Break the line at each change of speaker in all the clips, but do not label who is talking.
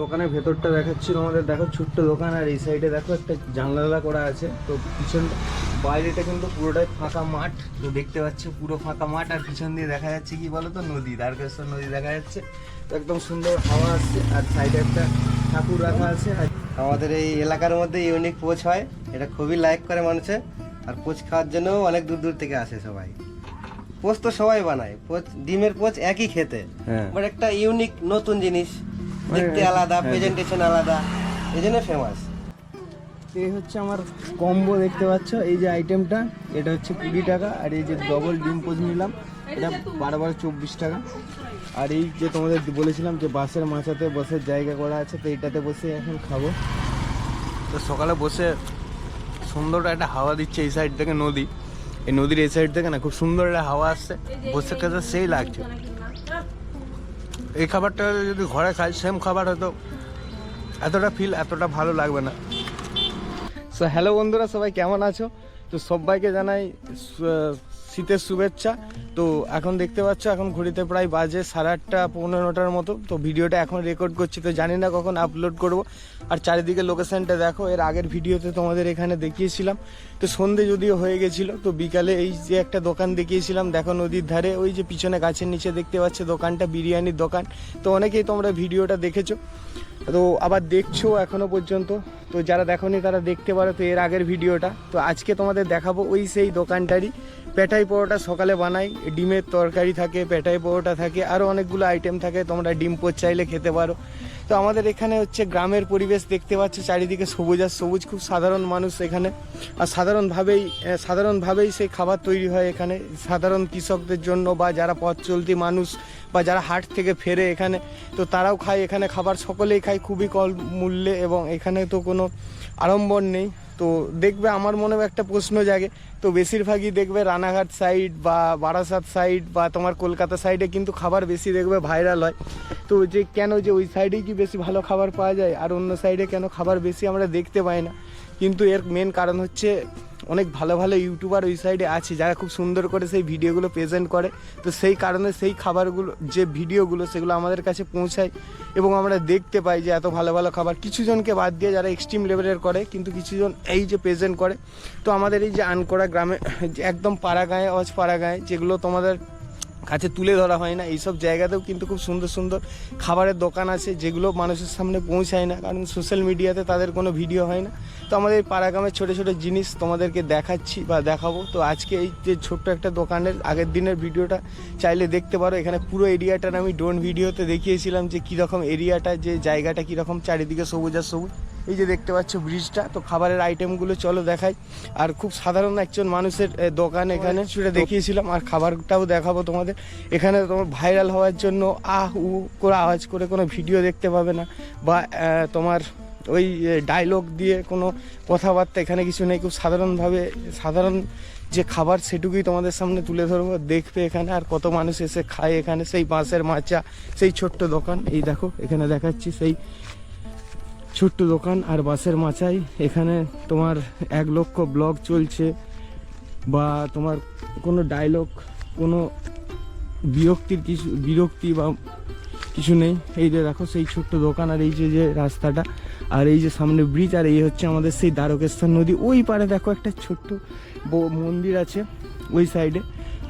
দোকানের ভেতরটা দেখাচ্ছি তোমাদের। দেখো ছোট্ট দোকান আর এই সাইডে দেখো একটা জানলা করা আছে। তো পিছন বাইরেটা কিন্তু পুরোটাই ফাঁকা মাঠ। তো দেখতে পাচ্ছ পুরো ফাঁকা মাঠ আর পিছন দিয়ে দেখা যাচ্ছে কি বলো তো নদী দ্বারকেশ্বর নদী দেখা যাচ্ছে। তো একদম সুন্দর হাওয়া আসছে আর সাইডে একটা ঠাকুর রাখা আছে। আর
আমাদের এই এলাকার মধ্যে ইউনিক পোচ হয়। এটা খুবই লাইক করে মানুষে আর পোচ খাওয়ার জন্য অনেক দূর দূর থেকে আসে সবাই। পোচ তো সবাই বানায়। পোচ ডিমের পোচ একই খেতে।
হ্যাঁ।
বাট একটা ইউনিক নতুন জিনিস। দেখতে আলাদা
হ্যাঁ।
প্রেজেন্টেশন আলাদা এই জন্য ফেমাস
এই হচ্ছে আমার কম্বো দেখতে পাচ্ছ এই যে আইটেমটা এটা হচ্ছে কুড়ি টাকা আর এই যে ডবল ডিম পোজ নিলাম এটা বারো বারো চব্বিশ টাকা। আর এই যে তোমাদের বলেছিলাম যে বাসের মাচাতে বসে জায়গা করা আছে তো এইটাতে বসে এখন খাব। তো সকালে বসে সুন্দর একটা হাওয়া দিচ্ছে এই সাইড থেকে নদী। এই নদীর এই সাইড থেকে না খুব সুন্দর একটা হাওয়া আসছে। বসে খেতে সেই লাগছে। এই খাবারটা যদি ঘরে খাই সেম খাবার হয়তো এতটা ফিল এতটা ভালো লাগবে না। সো হ্যালো বন্ধুরা, সবাই কেমন আছো? তো সবাইকে জানাই শীতের শুভেচ্ছা। তো এখন দেখতে পাচ্ছ, এখন ঘড়িতে প্রায় বাজে সাড়ে আটটা পনেরোটার মতো। তো ভিডিওটা এখন রেকর্ড করছি, তো জানি না কখন আপলোড করব। আর চারিদিকে লোকেশনটা দেখো, এর আগের ভিডিওতে তোমাদের এখানে দেখিয়েছিলাম। তো সন্ধে যদিও হয়ে গেছিল, তো বিকালে এই যে একটা দোকান দেখিয়েছিলাম, দেখো নদীর ধারে, ওই যে পিছনে গাছের নিচে দেখতে পাচ্ছ দোকানটা, বিরিয়ানির দোকান। তো অনেকেই তোমরা ভিডিওটা দেখেছ। তো আবার দেখছ এখনও পর্যন্ত। তো যারা দেখোনি তারা দেখতে পারো তো এর আগের ভিডিওটা। তো আজকে তোমাদের দেখাবো ওই সেই দোকানটারই পেটাই পরোটা সকালে বানাই, ডিমের তরকারি থাকে, পেটাই পরোটা থাকে আরও অনেকগুলো আইটেম থাকে, তোমরা ডিম পোচ চাইলে খেতে পারো। তো আমাদের এখানে হচ্ছে গ্রামের পরিবেশ দেখতে পাচ্ছ, চারিদিকে সবুজ আর সবুজ, খুব সাধারণ মানুষ এখানে। আর সাধারণভাবেই সাধারণভাবেই সেই খাবার তৈরি হয় এখানে। সাধারণ কৃষকদের জন্য বা যারা পথ চলতি মানুষ বা যারা হাট থেকে ফেরে এখানে, তো তারাও খায় এখানে। খাবার সকলেই খায়, খুবই কম মূল্যে এবং এখানে তো কোনো আড়ম্বর নেই। তো দেখবে আমার মনে একটা প্রশ্ন জাগে। তো বেশিরভাগই দেখবে রানাঘাট সাইড বা বারাসাত সাইড বা তোমার কলকাতা সাইডে কিন্তু খাবার বেশি দেখবে ভাইরাল হয়। তো যে কেন যে ওই সাইডেই কি বেশি ভালো খাবার পাওয়া যায়? আর অন্য সাইডে কেন খাবার বেশি আমরা দেখতে পাই না? কিন্তু এর মেন কারণ হচ্ছে অনেক ভালো ভালো ইউটিউবার ওই সাইডে আছে, যারা খুব সুন্দর করে সেই ভিডিওগুলো প্রেজেন্ট করে। তো সেই কারণে সেই খাবারগুলো, যে ভিডিওগুলো সেগুলো আমাদের কাছে পৌঁছায় এবং আমরা দেখতে পাই যে এত ভালো ভালো খাবার। কিছুজনকে বাদ দিয়ে যারা এক্সট্রিম লেভেলের করে, কিন্তু কিছুজন এই যে প্রেজেন্ট করে। তো আমাদের এই যে আনকোড়া গ্রামে, একদম পাড়া গায়ে অজ পাড়া গায়ে যেগুলো তোমাদের কাছে তুলে ধরা হয় না। এইসব জায়গাতেও কিন্তু খুব সুন্দর সুন্দর খাবারের দোকান আছে, যেগুলো মানুষের সামনে পৌঁছায় না, কারণ সোশ্যাল মিডিয়াতে তাদের কোনো ভিডিও হয় না। তো আমাদের এই পাড়াগ্রামের ছোটো ছোটো জিনিস তোমাদেরকে দেখাচ্ছি বা দেখাবো। তো আজকে এই যে ছোট্ট একটা দোকানের আগের দিনের ভিডিওটা চাইলে দেখতে পারো। এখানে পুরো এরিয়াটার আমি ড্রোন ভিডিওতে দেখিয়েছিলাম যে কীরকম এরিয়াটা, যে জায়গাটা কীরকম, চারিদিকে সবুজ আর সবুজ। এই যে দেখতে পাচ্ছ ব্রিজটা তো খাবারের আইটেমগুলো চলো দেখাই। আর খুব সাধারণ একজন মানুষের দোকান এখানে সেটা দেখিয়েছিলাম আর খাবারটাও দেখাবো তোমাদের। এখানে তোমার ভাইরাল হওয়ার জন্য আহ উ করে আওয়াজ করে কোনো ভিডিও দেখতে পাবে না বা তোমার ওই ডায়লগ দিয়ে কোনো কথাবার্তা এখানে কিছু নেই। খুব সাধারণভাবে সাধারণ যে খাবার সেটুকুই তোমাদের সামনে তুলে ধরবো। দেখবে এখানে আর কত মানুষ এসে খায় এখানে। সেই বাঁশের মাচা সেই ছোট্ট দোকান। এই দেখো এখানে দেখাচ্ছি সেই ছোট্ট দোকান আর বাসের মাচায় এখানে তোমার এক লক্ষ ব্লগ চলছে বা তোমার কোনো ডায়লগ কোনো বিরক্তির কিছু, বিরক্তি বা কিছু নেই। এই যে দেখো, সেই ছোট্ট দোকান আর এই যে যে রাস্তাটা আর এই যে সামনে ব্রিজ আর এই হচ্ছে আমাদের সেই দ্বারকেশ্বর নদী। ওই পারে দেখো একটা ছোট্ট মন্দির আছে, ওই সাইডে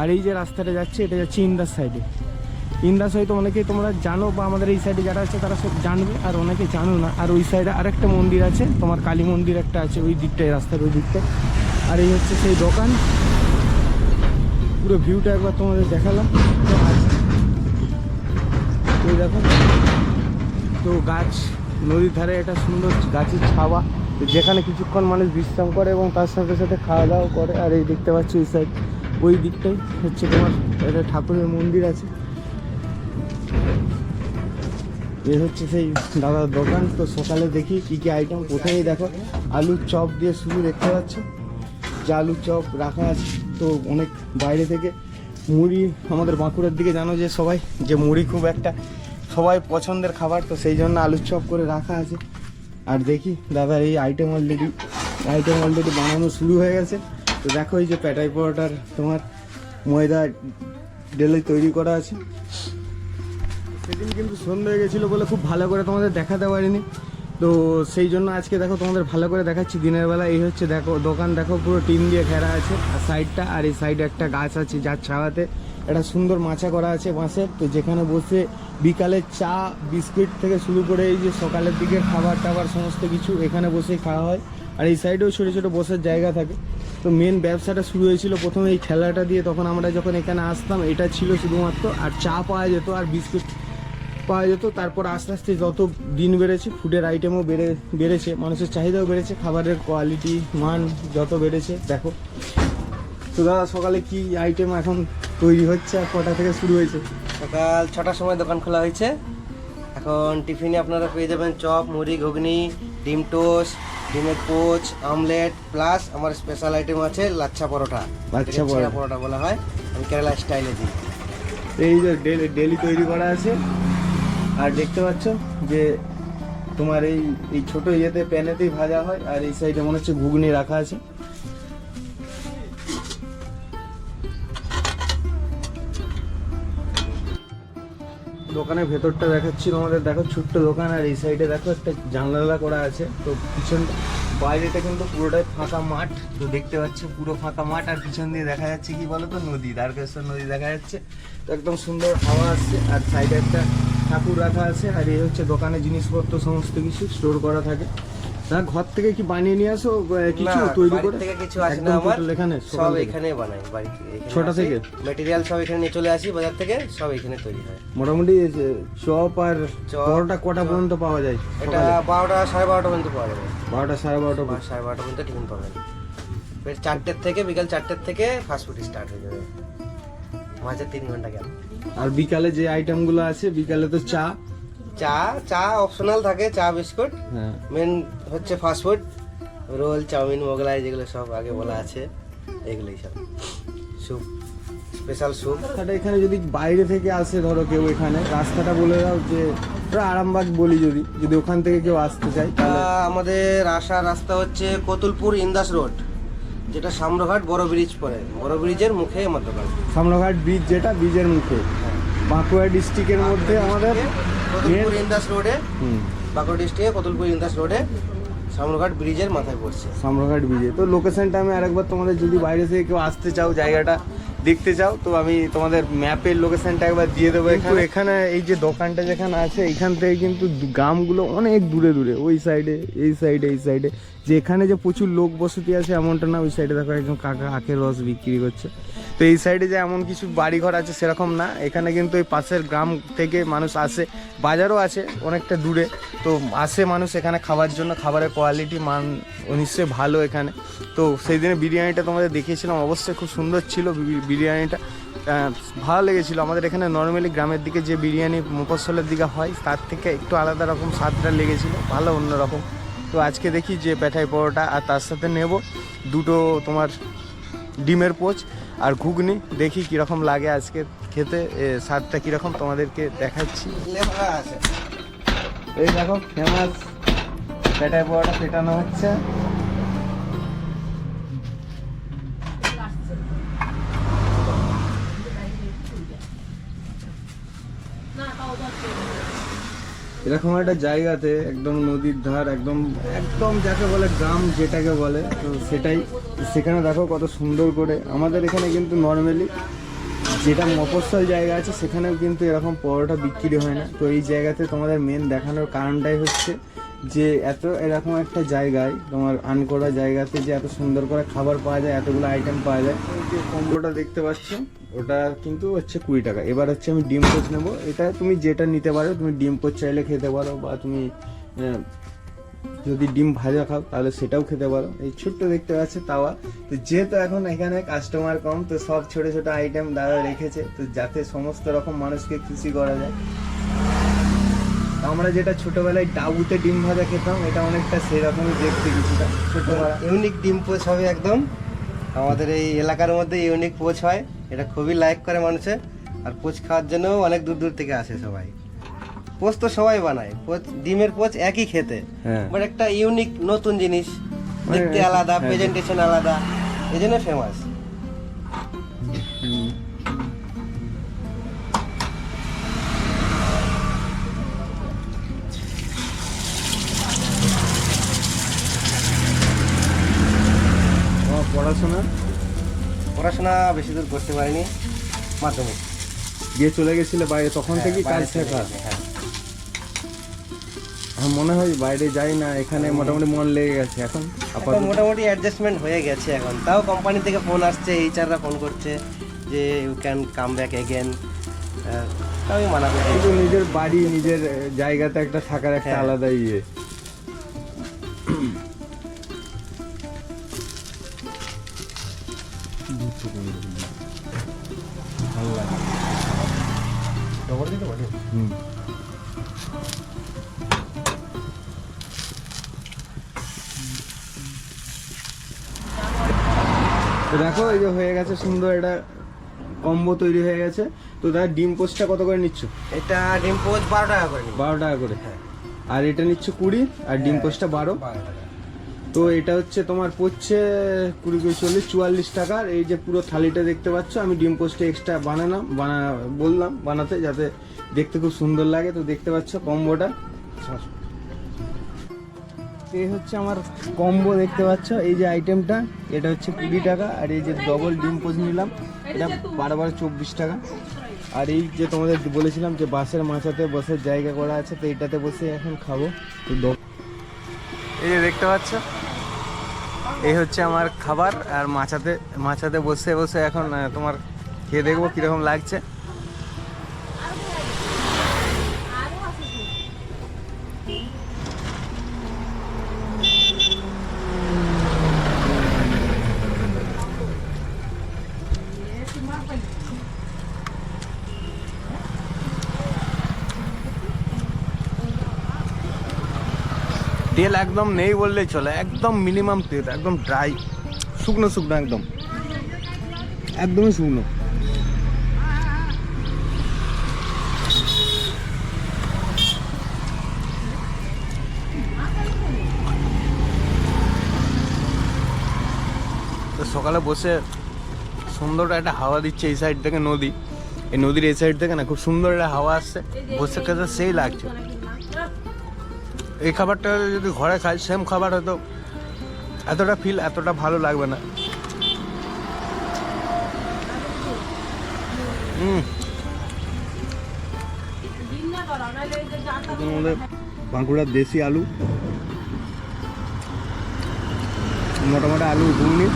আর এই যে রাস্তাটা যাচ্ছে, এটা যাচ্ছে ইন্দার সাইডে ইন্দাস হয়তো অনেকেই তোমরা জানো বা আমাদের এই সাইডে যারা আছে তারা সব জানবে, আর অনেকে জানো না। আর ওই সাইডে আরেকটা মন্দির আছে, তোমার কালী মন্দির একটা আছে, ওই দিকটায় রাস্তার ওই দিকটায় আর এই হচ্ছে সেই দোকান। পুরো ভিউটা একবার তোমাদের দেখালাম। ওই দেখো। তো গাছ, নদীর ধারে একটা সুন্দর গাছের ছাওয়া, যেখানে কিছুক্ষণ মানুষ বিশ্রাম করে এবং তার সাথে সাথে খাওয়া দাওয়া করে। আর এই দেখতে পাচ্ছি ওই সাইড ওই দিকটাই হচ্ছে তোমার একটা ঠাকুরের মন্দির আছে। এ হচ্ছে সেই দাদার দোকান। তো সকালে দেখি কি কি আইটেম কোথায়, দেখো আলুর চপ দিয়ে শুরু দেখতে পাচ্ছ। যে আলুর চপ রাখা আছে, তো অনেক বাইরে থেকে। মুড়ি আমাদের বাঁকুড়ার দিকে জানো যে সবাই, যে মুড়ি খুব একটা সবাই পছন্দের খাবার, তো সেই জন্য আলুর চপ করে রাখা আছে। আর দেখি দাদার এই আইটেম অলরেডি আইটেম অলরেডি বানানো শুরু হয়ে গেছে। তো দেখো, এই যে প্যাটাই পরোটার তোমার ময়দা ডেলে তৈরি করা আছে। সেদিন কিন্তু সন্ধ্যা হয়ে গেছিল বলে খুব ভালো করে তোমাদের দেখাতে পারিনি। তো সেই জন্য আজকে দেখো তোমাদের ভালো করে দেখাচ্ছি। দিনের বেলা এই হচ্ছে দেখো, দোকান দেখো পুরো টিন দিয়ে ঘেরা আছে। আর সাইডটা আর এই সাইডে একটা গাছ আছে যার ছাওয়াতে একটা সুন্দর মাচা করা আছে বাঁশের তো যেখানে বসে বিকালে চা, বিস্কিট থেকে শুরু করে এই যে সকালের দিকে খাবার টাবার সমস্ত কিছু এখানে বসেই খাওয়া হয়। আর এই সাইডেও ছোটো ছোটো বসার জায়গা থাকে। তো মেন ব্যবসাটা শুরু হয়েছিল প্রথমে এই খেলাটা দিয়ে। তখন আমরা যখন এখানে আসতাম, এটা ছিল শুধুমাত্র আর চা পাওয়া যেত আর বিস্কুট পাওয়া যেত তারপর আস্তে আস্তে যত দিন বেড়েছে ফুডের আইটেমও বেড়ে বেড়েছে মানুষের চাহিদাও বেড়েছে খাবারের কোয়ালিটি মান যত বেড়েছে দেখো। তো দাদা সকালে কি আইটেম এখন তৈরি হচ্ছে আর কটা থেকে শুরু হয়েছে?
সকাল ছটার সময় দোকান খোলা হয়েছে। এখন টিফিনে আপনারা পেয়ে যাবেন চপ মুড়ি ঘুগনি ডিম টোস্ট ডিমের পোচ আমলেট প্লাস আমার স্পেশাল আইটেম আছে লাচ্ছা পরোটা।
লাচ্ছা পরোটা।
পরোটা বলা হয়। আমি কেরালা স্টাইলে দিই।
এই যে ডেলি তৈরি করা আছে। আর দেখতে পাচ্ছ যে তোমার এই এই ছোট ইয়েতে, প্যানেতেই ভাজা হয়, আর এই সাইডে মনে হচ্ছে ঘুগনি রাখা আছে। দোকানের ভেতরটা দেখাচ্ছি তোমাদের, দেখো ছোট্ট দোকান, আর এই সাইডে দেখো একটা জানলা করা আছে। তো পিছন, বাইরেটা কিন্তু পুরোটাই ফাঁকা মাঠ, তো দেখতে পাচ্ছ পুরো ফাঁকা মাঠ, আর পিছন দিয়ে দেখা যাচ্ছে কি বলো তো নদী, দ্বারকেশ্বর নদী দেখা যাচ্ছে। তো একদম সুন্দর হাওয়া আসছে, আর সাইডে একটা ঠাকুর রাখা আছে আর এই হচ্ছে দোকানে জিনিসপত্র সমস্ত কিছু স্টোর করা থাকে। তা ঘর থেকে কি বানিয়ে নিয়ে আসো কিছু
না,
তৈরি করে?
থেকে কিছু আসে না আমার
এখানে
সব এখানে। বানাই বাড়ি
ছটা থেকে?
মেটেরিয়াল সব এখানে নিয়ে চলে আসি বাজার থেকে সব এখানে তৈরি হয়।
মোটামুটি চপ আর পরোটা কটা পর্যন্ত পাওয়া যায়
এটা বারোটা সাড়ে বারোটা পর্যন্ত পাওয়া যাবে।
বারোটা সাড়ে বারোটা
সাড়ে বারোটা পর্যন্ত টিফিন পাবেন ফের চারটের থেকে বিকাল চারটের থেকে ফাস্টফুড স্টার্ট হয়ে যাবে। মাঝে তিন ঘণ্টা গ্যাপ
আর বিকালে যে আইটেমগুলো আছে বিকালে তো চা।
চা চা অপশনাল থাকে চা বিস্কুট।
হ্যাঁ।
মেন হচ্ছে ফাস্টফুড রোল চাউমিন মোগলাই যেগুলো সব আগে বলা আছে এগুলোই সব। স্যুপ স্পেশাল স্যুপ
রাস্তাটা এখানে যদি বাইরে থেকে আসে ধরো কেউ এখানে রাস্তাটা বলে দাও যে আরামবাগ বলি যদি যদি ওখান থেকে কেউ আসতে চায় তাহলে
আমাদের আসার রাস্তা হচ্ছে কতুলপুর ইন্দাস রোড যেটা সামরঘাট বড় ব্রিজ পড়ে। বড় ব্রিজের মুখে আমার দোকান
সামরাঘাট ব্রিজ যেটা ব্রিজের মুখে। বাঁকুড়া ডিস্ট্রিক্টের মধ্যে আমাদের
কতুলপুর ইন্দাস রোডে বাঁকুড়া ডিস্ট্রিক্টে কতুলপুর ইন্দাস রোডে সামরঘাট ব্রিজের মাথায় পড়ছে।
সামরঘাট ব্রিজে। তো লোকেশনটা আমি আরেকবার তোমাদের যদি বাইরে থেকে কেউ আসতে চাও জায়গাটা দেখতে চাও তো আমি তোমাদের ম্যাপের লোকেশনটা একবার দিয়ে দেবো এখানে। এখানে এই যে দোকানটা যেখানে আছে এখান থেকে কিন্তু গ্রামগুলো অনেক দূরে দূরে ওই সাইডে এই সাইডে এই সাইডে যে এখানে যে প্রচুর লোক বসতি আছে এমনটা না ওই সাইডে দেখো একজন কাকা আখের রস বিক্রি করছে। তো এই সাইডে যে এমন কিছু বাড়িঘর আছে সেরকম না। এখানে কিন্তু এই পাশের গ্রাম থেকে মানুষ আসে। বাজারও আছে অনেকটা দূরে। তো আসে মানুষ এখানে খাবার জন্য। খাবারের কোয়ালিটি মান নিশ্চয়ই ভালো এখানে। তো সেই দিনে বিরিয়ানিটা তোমাদের দেখিয়েছিলাম। অবশ্যই খুব সুন্দর ছিল বিরিয়ানিটা। ভালো লেগেছিলো। আমাদের এখানে নর্মালি গ্রামের দিকে যে বিরিয়ানি মফস্বলের দিকে হয়, তার থেকে একটু আলাদা রকম স্বাদটা লেগেছিলো। ভালো অন্যরকম। তো আজকে দেখি যে পেঠাই পরোটা আর তার সাথে নেব। দুটো তোমার ডিমের পোচ আর ঘুগনি, দেখি কীরকম লাগে আজকে খেতে। স্বাদটা কীরকম তোমাদেরকে দেখাচ্ছি। এই দেখো ফেমাস পেটায় পোয়াটা পেটানো হচ্ছে। এরকম একটা জায়গাতে একদম নদীর ধার, একদম একদম যাকে বলে গ্রাম যেটাকে বলে, তো সেটাই। সেখানে দেখো কত সুন্দর করে, আমাদের এখানে কিন্তু নর্মালি যেটা মফস্বল জায়গা আছে, সেখানেও কিন্তু এরকম পরোটা বিক্রি হয় না। তো এই জায়গাতে তোমাদের মেন দেখানোর কারণটাই হচ্ছে যে এত এরকম একটা জায়গায়, তোমার আনকোড়া জায়গাতে যে এত সুন্দর করে খাবার পাওয়া যায়, এতগুলো আইটেম পাওয়া যায় কম্বোটা দেখতে পাচ্ছ। ওটা কিন্তু হচ্ছে কুড়ি টাকা। এবার হচ্ছে আমি ডিম পোচ নেব। এটা তুমি যেটা নিতে পারো, তুমি ডিম পোচ চাইলে খেতে পারো বা তুমি যদি ডিম ভাজা খাও তাহলে সেটাও খেতে পারো। এই ছোট্ট দেখতে পাচ্ছ তাওয়া। তো যেহেতু এখন এখানে কাস্টমার কম, তো সব ছোট ছোট আইটেম দাদা রেখেছে। তো যাতে সমস্ত রকম মানুষকে খুশি করা যায়। আমরা যেটা ছোটবেলায় ডাবুতে ডিম ভাজা খেতাম, এটা অনেকটা সেরকমই দেখতে কিছুটা। ছোটবেলা
ইউনিক ডিম পোচ হবে একদম। আমাদের এই এলাকার মধ্যে ইউনিক পোচ হয়। এটা খুবই লাইক করে মানুষে আর পোচ খাওয়ার জন্য অনেক দূর দূর থেকে আসে সবাই। পোচ তো সবাই বানায় পোচ ডিমের পোচ একই খেতে।
হ্যাঁ।
বাট একটা ইউনিক নতুন জিনিস মানে
দেখতে
আলাদা
হ্যাঁ।
প্রেজেন্টেশন আলাদা এই জন্য ফেমাস
পড়াশোনা?
পড়াশোনা বেশি দূর করতে পারিনি মাধ্যমিক।
গিয়ে চলে গেছিলে বাইরে তখন
হ্যাঁ,
থেকেই কাজ শেখা?
হ্যাঁ।
মনে হয় বাইরে যাই না এখানে মোটামুটি মন লেগে গেছে এখন
মোটামুটি অ্যাডজাস্টমেন্ট হয়ে গেছে এখন। তাও কোম্পানি থেকে ফোন আসছে এইচআররা ফোন করছে যে you can come back again তাও মানা
নিজের বাড়ি নিজের জায়গাতে একটা থাকার একটা
হ্যাঁ।
আলাদা ইয়ে। হুম। তো দেখো এই যে হয়ে গেছে সুন্দর একটা কম্বো তৈরি হয়ে গেছে। তো তার ডিম পোস্টটা কত করে নিচ্ছ?
এটা ডিম পোচ বারো টাকা করে
বারো টাকা করে।
হ্যাঁ।
আর এটা নিচ্ছ কুড়ি আর ডিম পোস্টটা বারো।
বারো টাকা।
তো এটা হচ্ছে তোমার পড়ছে কুড়ি কুড়ি চল্লিশ, চুয়াল্লিশ টাকার এই যে পুরো থালিটা দেখতে পাচ্ছ, আমি ডিম পোস্টে এক্সট্রা বানালাম, বানা, বললাম বানাতে যাতে দেখতে খুব সুন্দর লাগে। তো দেখতে পাচ্ছ কম্বোটা। এই হচ্ছে আমার কম্বো দেখতে পাচ্ছ। এই যে আইটেমটা এটা হচ্ছে কুড়ি টাকা। আর এই যে ডবল ডিম পোস্ট নিলাম, এটা বারো বারো চব্বিশ টাকা। আর এই যে তোমাদের বলেছিলাম যে বাসের মাচাতে বসে জায়গা করা আছে, তো এটাতে বসে এখন খাব। তো এই যে দেখতে পাচ্ছ এই হচ্ছে আমার খাবার, আর মাছাতে মাছাতে বসে বসে এখন তোমার খেয়ে দেখব কীরকম লাগছে। তেল একদম নেই বললেই চলে, একদম মিনিমাম তেল, একদম ড্রাই শুকনো শুকনো একদম, একদমই শুকনো। সকালে বসে সুন্দর একটা হাওয়া দিচ্ছে এই সাইড থেকে নদী, এই নদীর এই সাইড থেকে না, খুব সুন্দর একটা হাওয়া আসছে, বসে খেতে সেই লাগছে। এই খাবারটা যদি ঘরে খাই সেম খাবার হয়তো এতটা ফিল এতটা ভালো লাগবে না। মধ্যে বাঁকুড়ার দেশি আলু। মোটামুটি আলু ঘুগনি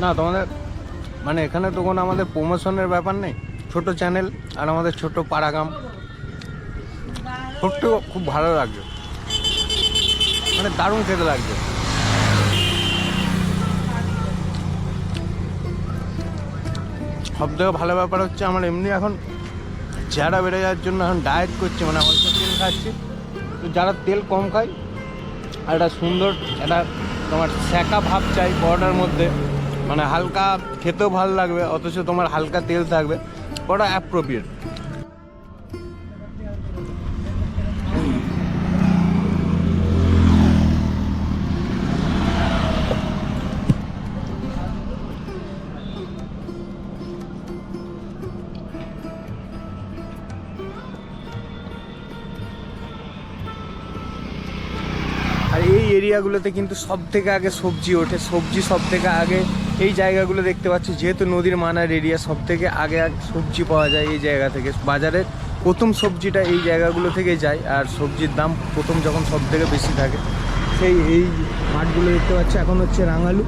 না তোমাদের মানে এখানে তো কোনো আমাদের প্রমোশনের ব্যাপার নেই? ছোট চ্যানেল আর আমাদের ছোট পাড়াগাম। সত্যি খুব ভালো লাগছে। মানে দারুণ খেতে লাগছে। সব থেকে ভালো ব্যাপার হচ্ছে আমার এমনি এখন চেহারা বেড়ে যাওয়ার জন্য এখন ডায়েট করছি মানে অল্প তেল খাচ্ছি। তো যারা তেল কম খায়, আর একটা সুন্দর, একটা তোমার স্যাকা ভাব চাই পরোটার মধ্যে মানে হালকা খেতেও ভালো লাগবে, অথচ তোমার হালকা তেল থাকবে। ওটা অ্যাপ্রোপ্রিয়েট আর এই এরিয়াগুলোতে কিন্তু সব থেকে আগে সবজি ওঠে। সবজি সব থেকে আগে এই জায়গাগুলো দেখতে পাচ্ছি, যেহেতু নদীর মানার এরিয়া সব থেকে আগে সবজি পাওয়া যায় এই জায়গা থেকে। বাজারের প্রথম সবজিটা এই জায়গাগুলো থেকে যায়, আর সবজির দাম প্রথম যখন সব থেকে বেশি থাকে, সেই এই মাঠগুলো দেখতে পাচ্ছি। এখন হচ্ছে রাঙালু।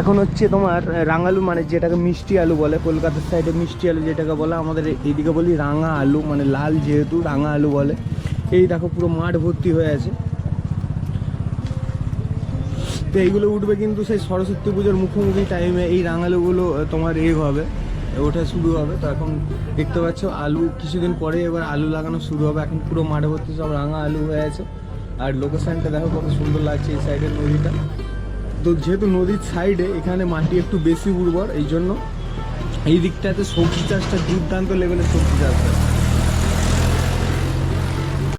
এখন হচ্ছে তোমার রাঙালু মানে যেটাকে মিষ্টি আলু বলে, কলকাতার সাইডে মিষ্টি আলু যেটাকে বলে, আমাদের এইদিকে বলি রাঙা আলু মানে লাল যেহেতু রাঙা আলু বলে। এই দেখো পুরো মাঠ ভর্তি হয়ে আছে। তো এইগুলো উঠবে কিন্তু সেই সরস্বতী পুজোর মুখোমুখি টাইমে এই রাঙালুগুলো তোমার এ হবে, ওঠা শুরু হবে। তো এখন দেখতে পাচ্ছ, আলু কিছুদিন পরে এবার আলু লাগানো শুরু হবে। এখন পুরো মাঠ ভর্তি সব রাঙা আলু হয়ে আছে। আর লোকেশনটা দেখো কত সুন্দর লাগছে এই সাইডের নদীটা। তো যেহেতু নদীর সাইডে এখানে মাটি একটু বেশি উর্বর এই জন্য এই দিকটাতে সবজি চাষটা দুর্দান্ত লেভেলের সবজি চাষ হয়।